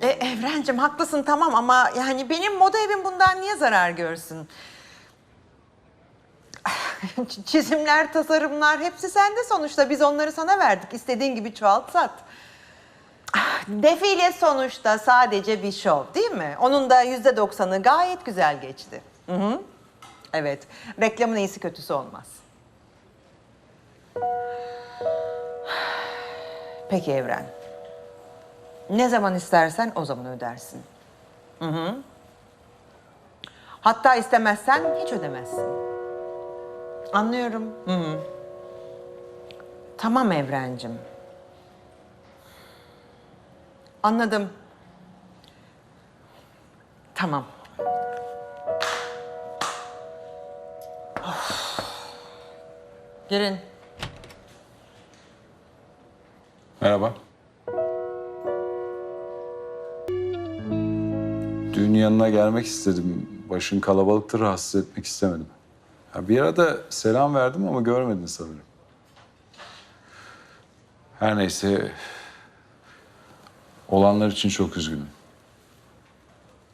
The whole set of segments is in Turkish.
E, Evrencim haklısın tamam ama yani benim moda evim bundan niye zarar görsün? Çizimler, tasarımlar hepsi sende sonuçta. Biz onları sana verdik. İstediğin gibi çoğalt sat. Defile sonuçta sadece bir şov değil mi? Onun da yüzde doksanı gayet güzel geçti. Hı hı. Evet, reklamın iyisi kötüsü olmaz. Peki Evren. Ne zaman istersen o zaman ödersin. Hı hı. Hatta istemezsen hiç ödemezsin. Anlıyorum. Hı hı. Tamam Evrencim. Anladım. Tamam. Of. Girin. Merhaba. Düğün yanına gelmek istedim. Başın kalabalıktı, rahatsız etmek istemedim. Ya bir arada selam verdim ama görmedin sanırım. Her neyse... Olanlar için çok üzgünüm.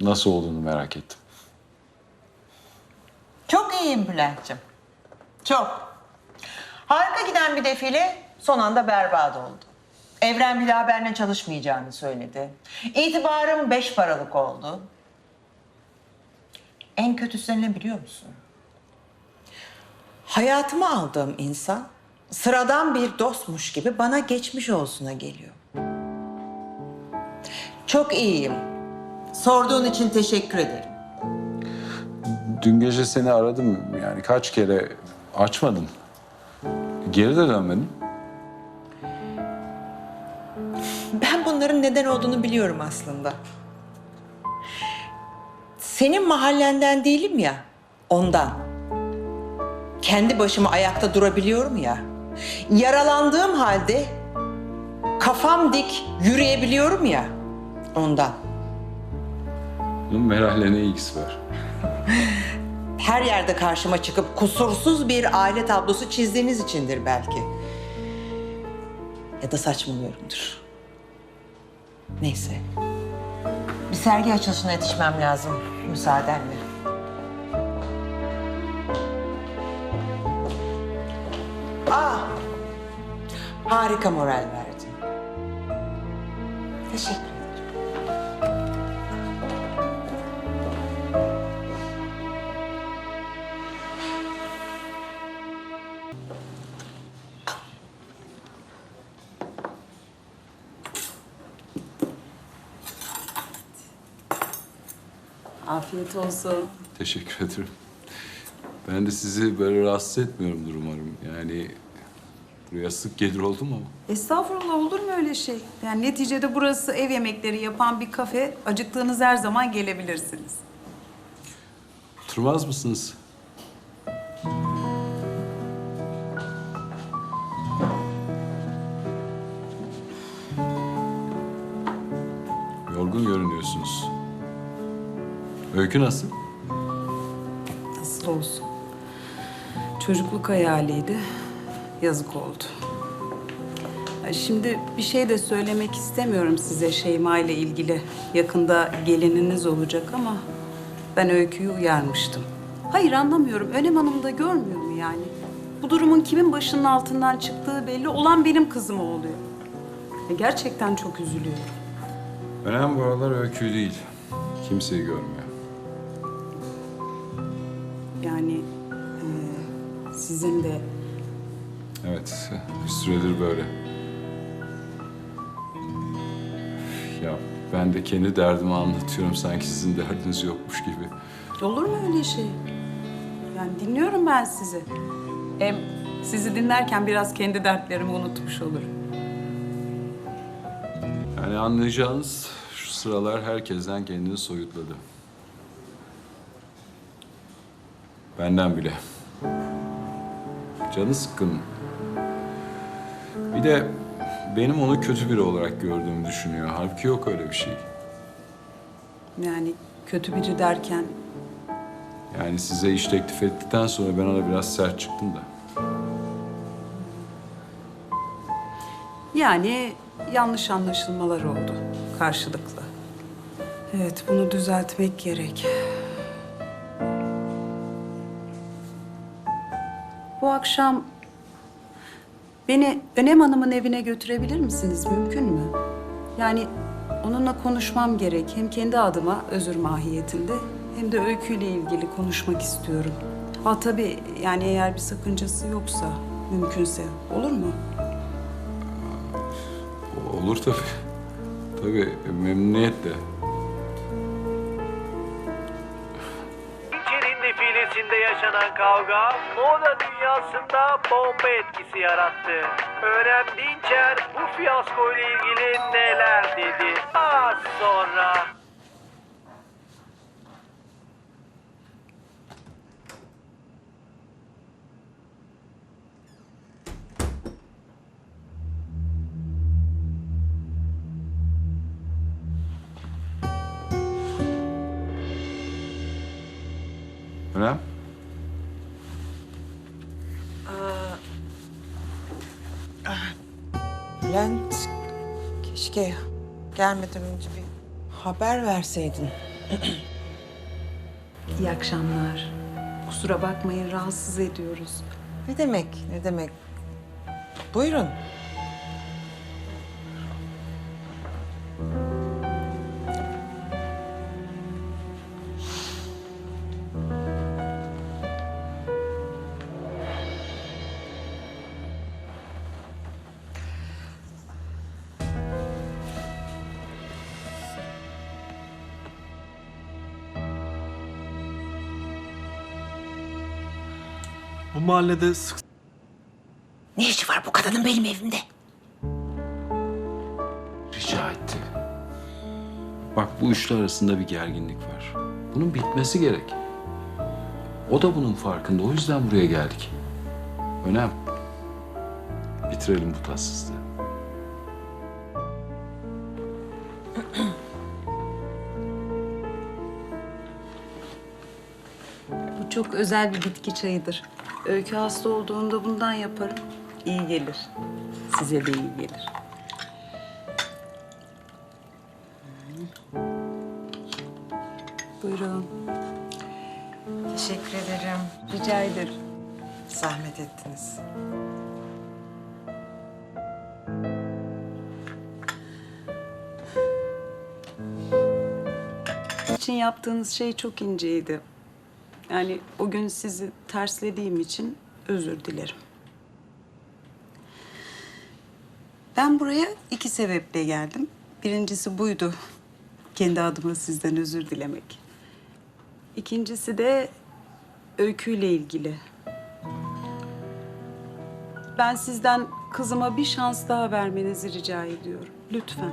Nasıl olduğunu merak ettim. Çok iyiyim Bülent'ciğim. Çok. Harika giden bir defile son anda berbat oldu. Evren bile haberine çalışmayacağını söyledi. İtibarım beş paralık oldu. En kötüsü ne biliyor musun? Hayatıma aldığım insan sıradan bir dostmuş gibi bana geçmiş olsuna geliyor. Çok iyiyim. Sorduğun için teşekkür ederim. Dün gece seni aradım. Yani kaç kere açmadın. Geri de dönmedin. Ben bunların neden olduğunu biliyorum aslında. Senin mahallenden değilim ya, ondan. Kendi başıma ayakta durabiliyorum ya. Yaralandığım halde kafam dik yürüyebiliyorum ya, ondan. Bunun Meral'le ne ilgisi var? Her yerde karşıma çıkıp kusursuz bir aile tablosu çizdiğiniz içindir belki. Ya da saçmalıyorumdur. Neyse. Bir sergi açılışına yetişmem lazım müsaadenle. Aa, harika moral verdin. Teşekkür Afiyet olsun. Teşekkür ederim. Ben de sizi böyle rahatsız etmiyorumdur umarım. Yani buraya sık gelir oldum ama. Estağfurullah olur mu öyle şey? Yani neticede burası ev yemekleri yapan bir kafe. Acıktığınız her zaman gelebilirsiniz. Oturmaz mısınız? Yorgun görünüyorsunuz. Öykü nasıl? Nasıl olsun? Çocukluk hayaliydi. Yazık oldu. Şimdi bir şey de söylemek istemiyorum size Şeyma ile ilgili. Yakında gelininiz olacak ama ben Öykü'yü uyarmıştım. Hayır anlamıyorum. Önem Hanım da görmüyor mu yani? Bu durumun kimin başının altından çıktığı belli olan benim kızıma oluyor. Gerçekten çok üzülüyorum. Önemli bu aralar öykü değil. Kimseyi görmüyor. Yani e, sizin de Evet, bir süredir böyle. Ya ben de kendi derdimi anlatıyorum sanki sizin derdiniz yokmuş gibi. Olur mu öyle şey? Yani dinliyorum ben sizi. Hem sizi dinlerken biraz kendi dertlerimi unutmuş olurum. Yani anlayacağınız şu sıralar herkesten kendini soyutladı. Benden bile. Canı sıkkın. Bir de benim onu kötü biri olarak gördüğümü düşünüyor. Halbuki yok öyle bir şey. Yani kötü biri derken Yani size iş teklif ettikten sonra ben ona biraz sert çıktım da. yani yanlış anlaşılmalar oldu karşılıklı. Evet, bunu düzeltmek gerek. Akşam beni Önem Hanım'ın evine götürebilir misiniz? Mümkün mü? Yani onunla konuşmam gerek. Hem kendi adıma özür mahiyetinde hem de öyküyle ilgili konuşmak istiyorum. Ha tabii yani eğer bir sakıncası yoksa, mümkünse olur mu? Olur tabii. Tabii memnuniyetle. Defilesinde yaşanan kavga moda dünyasında bomba etkisi yarattı. Önem Dinçer bu fiyasko ile ilgili neler dedi? Az sonra. Önem? Bülent, keşke gelmeden önce bir haber verseydin. İyi akşamlar. Kusura bakmayın rahatsız ediyoruz. Ne demek, ne demek? Buyurun. Mahallede sık Ne işi var bu kadının benim evimde? Rica etti. Bak bu üçlü arasında bir gerginlik var. Bunun bitmesi gerek. O da bunun farkında. O yüzden buraya geldik. Önem. Bitirelim bu tatsızlığı. Bu çok özel bir bitki çayıdır. Öykü hasta olduğunda bundan yaparım. İyi gelir. Size de iyi gelir. Buyurun. Teşekkür ederim. Rica ederim. Zahmet ettiniz. için yaptığınız şey çok inceydi. Yani o gün sizi terslediğim için özür dilerim. Ben buraya iki sebeple geldim. Birincisi buydu. Kendi adıma sizden özür dilemek. İkincisi de öyküyle ilgili. Ben sizden kızıma bir şans daha vermenizi rica ediyorum. Lütfen.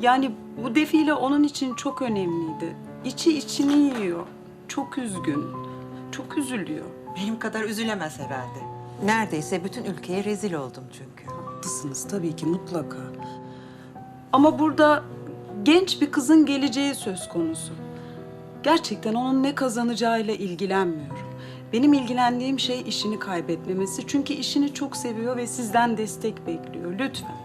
Yani bu defile onun için çok önemliydi. İçi içini yiyor. Çok üzgün. Çok üzülüyor. Benim kadar üzülemez herhalde. Neredeyse bütün ülkeye rezil oldum çünkü. Haklısınız tabii ki mutlaka. Ama burada genç bir kızın geleceği söz konusu. Gerçekten onun ne kazanacağıyla ilgilenmiyorum. Benim ilgilendiğim şey işini kaybetmemesi. Çünkü işini çok seviyor ve sizden destek bekliyor. Lütfen.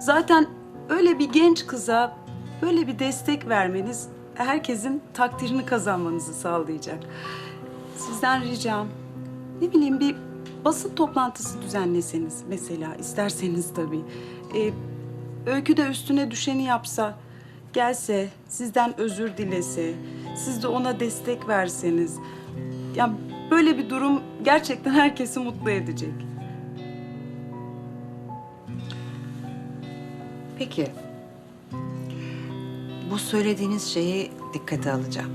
Zaten öyle bir genç kıza böyle bir destek vermeniz herkesin takdirini kazanmanızı sağlayacak. Sizden ricam ne bileyim bir basın toplantısı düzenleseniz mesela isterseniz tabii. Ee, öykü de üstüne düşeni yapsa, gelse, sizden özür dilese, siz de ona destek verseniz. Ya böyle bir durum gerçekten herkesi mutlu edecek. Peki. Bu söylediğiniz şeyi dikkate alacağım.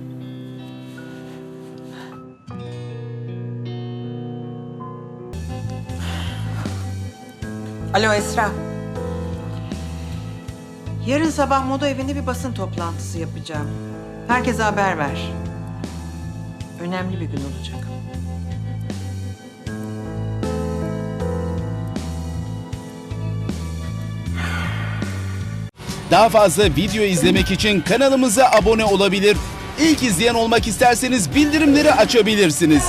Alo Esra. Yarın sabah moda evinde bir basın toplantısı yapacağım. Herkese haber ver. Önemli bir gün olacak. Daha fazla video izlemek için kanalımıza abone olabilir. İlk izleyen olmak isterseniz bildirimleri açabilirsiniz.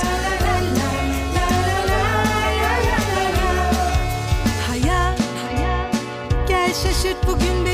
Hayat, gel şaşırt bugün beni